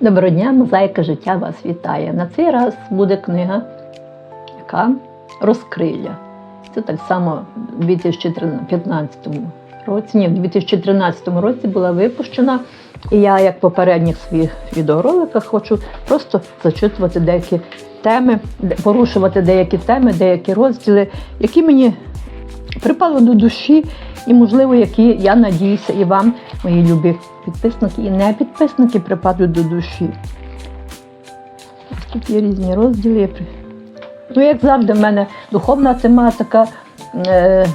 Доброго дня, мозаїка життя вас вітає. На цей раз буде книга, яка розкриля. Це так само у 2015 році. Ні, в 2013 році була випущена. І я, як в попередніх своїх відеороликах, хочу просто зачитувати деякі теми, порушувати деякі теми, деякі розділи, які мені припали до душі, і, можливо, які я надіюся, і вам, мої любі підписники і не підписники, припадуть до душі. Тут є різні розділи. Ну, як завжди, в мене духовна тематика, е,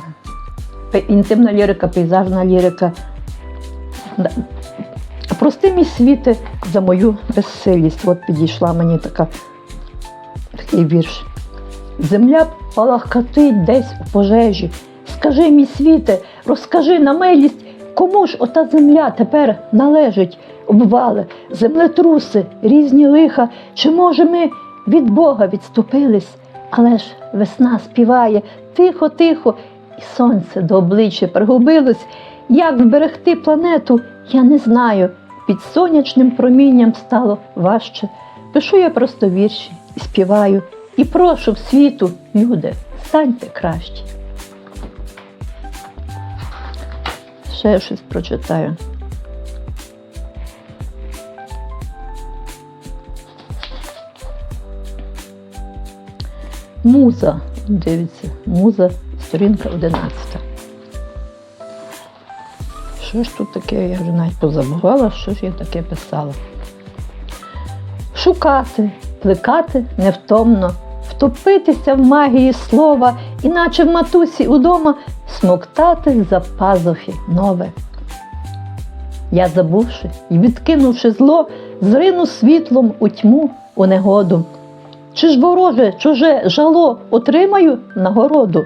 інтимна лірика, пейзажна лірика. Прости мій світи за мою безсилість. От підійшла мені така, такий вірш. Земля палахкатить десь у пожежі. Скажи мій світе, розкажи на милість, кому ж ота земля тепер належить, обвали, землетруси, різні лиха. Чи може ми від Бога відступились? Але ж весна співає тихо, тихо, і сонце до обличчя пригубилось. Як зберегти планету, я не знаю. Під сонячним промінням стало важче. Пишу я просто вірші і співаю, і прошу в світу, люди, станьте кращі. Ще щось прочитаю. Муза. Дивіться, муза, сторінка 11. Що ж тут таке? Я вже навіть позабувала, що ж я таке писала. Шукати, плекати невтомно, втопитися в магії слова, іначе в матусі удома смоктати за пазухи нове. Я, забувши і відкинувши зло, зрину світлом у тьму у негоду. Чи ж вороже, чуже жало отримаю нагороду?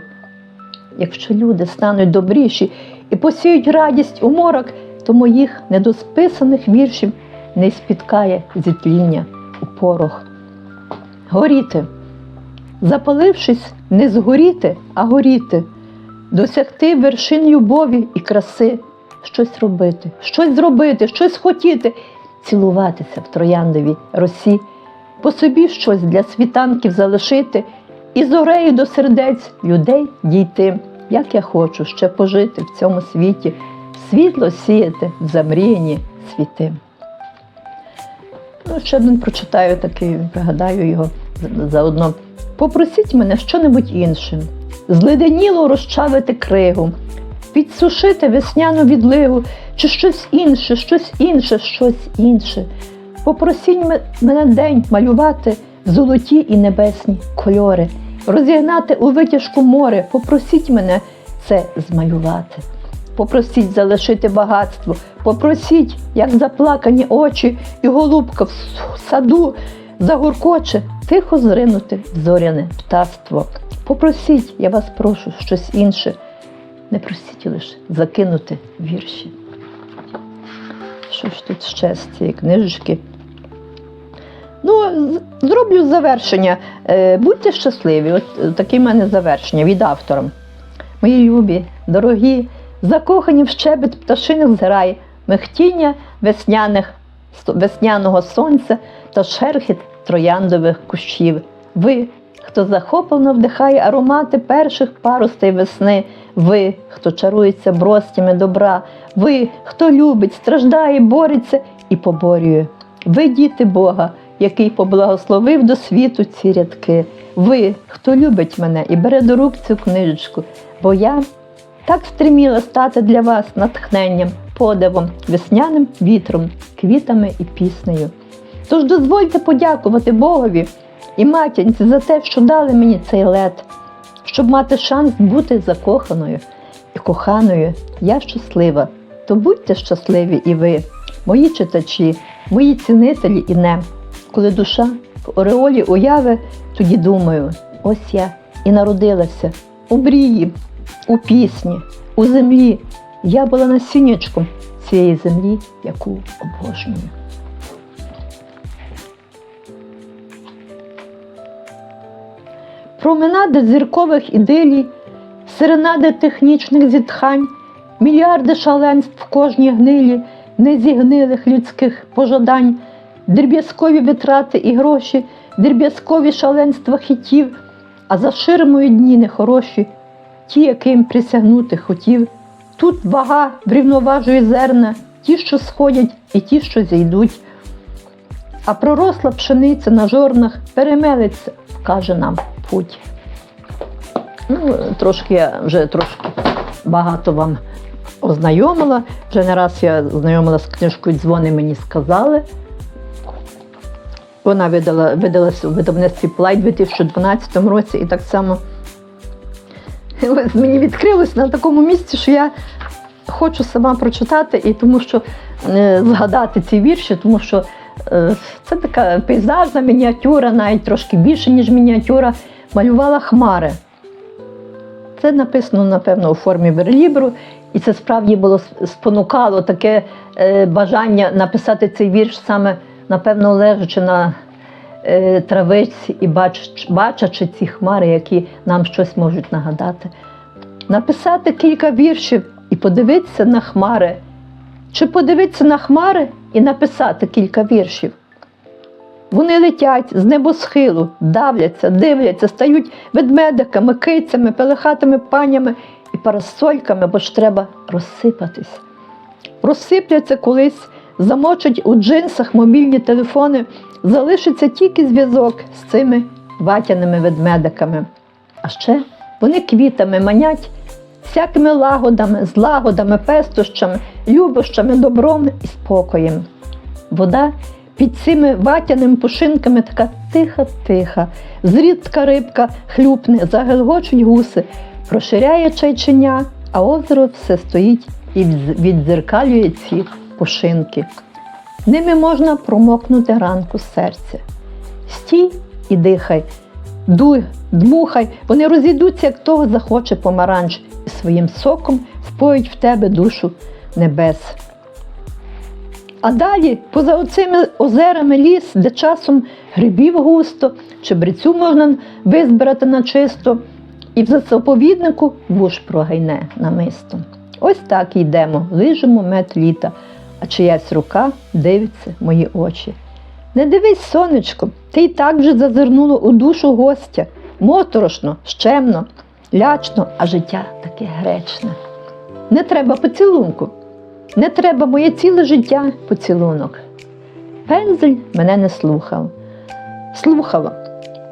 Якщо люди стануть добріші і посіють радість у морок, то моїх недосписаних віршів не спіткає зітління у порох. Горіти, запалившись, не згоріти, а горіти, досягти вершин любові і краси, щось робити, щось зробити, щось хотіти, цілуватися в трояндовій росі, по собі щось для світанків залишити. І зорею до сердець людей дійти, як я хочу ще пожити в цьому світі, світло сіяти в замріяні світи. Ну, ще один прочитаю такий, пригадаю його заодно. Попросіть мене що-небудь іншим, зледеніло розчавити кригу, підсушити весняну відливу, чи щось інше, щось інше, щось інше. Попросіть мене день малювати золоті і небесні кольори, розігнати у витяжку море, попросіть мене це змалювати. Попросіть залишити багатство, попросіть, як заплакані очі, і голубка в саду загуркоче, тихо зринути в зоряне птаство. Попросіть, я вас прошу, щось інше. Не просіть лише закинути вірші. Що ж тут ще з цієї книжечки? Ну, зроблю завершення. Е, Будьте щасливі. От е, таке в мене завершення від автора. Мої любі, дорогі, закохані в щебет пташиних зграй, мехтіння весняних, весняного сонця та шерхіт трояндових кущів. Ви, хто захоплено вдихає аромати перших паростей весни, ви, хто чарується бростями добра, ви, хто любить, страждає, бореться і поборює. Ви діти Бога, який поблагословив до світу ці рядки. Ви, хто любить мене і бере до рук цю книжечку, бо я так стриміла стати для вас натхненням, подивом, весняним вітром, квітами і піснею. Тож дозвольте подякувати Богові і матінці за те, що дали мені цей лед, щоб мати шанс бути закоханою і коханою. Я щаслива, то будьте щасливі і ви, мої читачі, мої цінителі і не. Коли душа в ореолі уяви, тоді думаю, ось я і народилася у мрії, у пісні, у землі. Я була насіннячком цієї землі, яку обожнюю. Променади зіркових ідилій, серенади технічних зітхань, мільярди шаленств в кожній гнилі, незігнилих людських пожадань, дріб'язкові витрати і гроші, дріб'язкові шаленства хитів, а за ширмою дні нехороші, ті, яким присягнути хотів. Тут вага врівноважує зерна, ті, що сходять, і ті, що зійдуть. А проросла пшениця на жорнах перемелиться, вкаже нам путь. Ну, трошки я вже трошки багато вам ознайомила. Вже не раз я знайомила з книжкою Дзвони мені сказали. Вона видала, видалася у видавництві Плай у 2012 році і так само мені відкрилось на такому місці, що я хочу сама прочитати, і тому що е, згадати ці вірші, тому що е, це така пейзажна мініатюра, навіть трошки більше, ніж мініатюра, малювала хмари. Це написано, напевно, у формі верлібру, і це справді було спонукало таке е, бажання написати цей вірш саме, напевно, лежачи на е, травиці і бач, бачачи ці хмари, які нам щось можуть нагадати. Написати кілька віршів і подивитися на хмари. Чи подивитися на хмари і написати кілька віршів. Вони летять з небосхилу, давляться, дивляться, стають ведмедиками, кицями, пелехатими панями і парасольками, бо ж треба розсипатись. Розсипляться колись, замочать у джинсах мобільні телефони, залишиться тільки зв'язок з цими ватяними ведмедиками. А ще вони квітами манять всякими лагодами, злагодами, пестощами, любощами, добром і спокоєм. Вода під цими ватяними пушинками така тиха-тиха, зрідка рибка хлюпне, загелгочуть гуси, проширяє чайчиня, а озеро все стоїть і віддзеркалює ці пушинки. Ними можна промокнути ранку серця. Стій і дихай, дуй, дмухай, вони розійдуться, як того захоче помаранч, і своїм соком впоють в тебе душу небес. А далі, поза оцими озерами ліс, де часом грибів густо, чебрецю можна визбирати на чисто, і в заповіднику вуж прогайне намисто. Ось так йдемо, лижемо мед літа, а чиясь рука дивиться мої очі. Не дивись, сонечко, ти й так вже зазирнуло у душу гостя. Моторошно, щемно, лячно, а життя таке гречне. Не треба поцілунку. Не треба моє ціле життя поцілунок. Пензель мене не слухав. Слухала.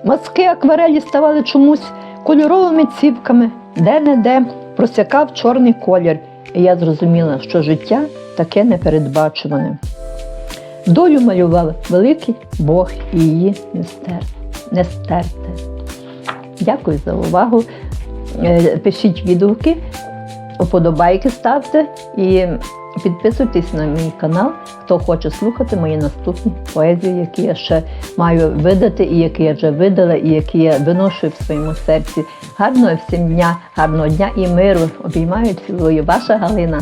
Мазки акварелі ставали чомусь кольоровими цівками, де-не-де просякав чорний колір, і я зрозуміла, що життя таке непередбачуване. Долю малював великий Бог і її не стер- не стерте. Дякую за увагу. Е, Пишіть відгуки, вподобайки ставте і підписуйтесь на мій канал, хто хоче слухати мої наступні поезії, які я ще маю видати, і які я вже видала, і які я виношу в своєму серці. Гарного всім дня, гарного дня і миру. Обіймаю, цілую. Ваша Галина.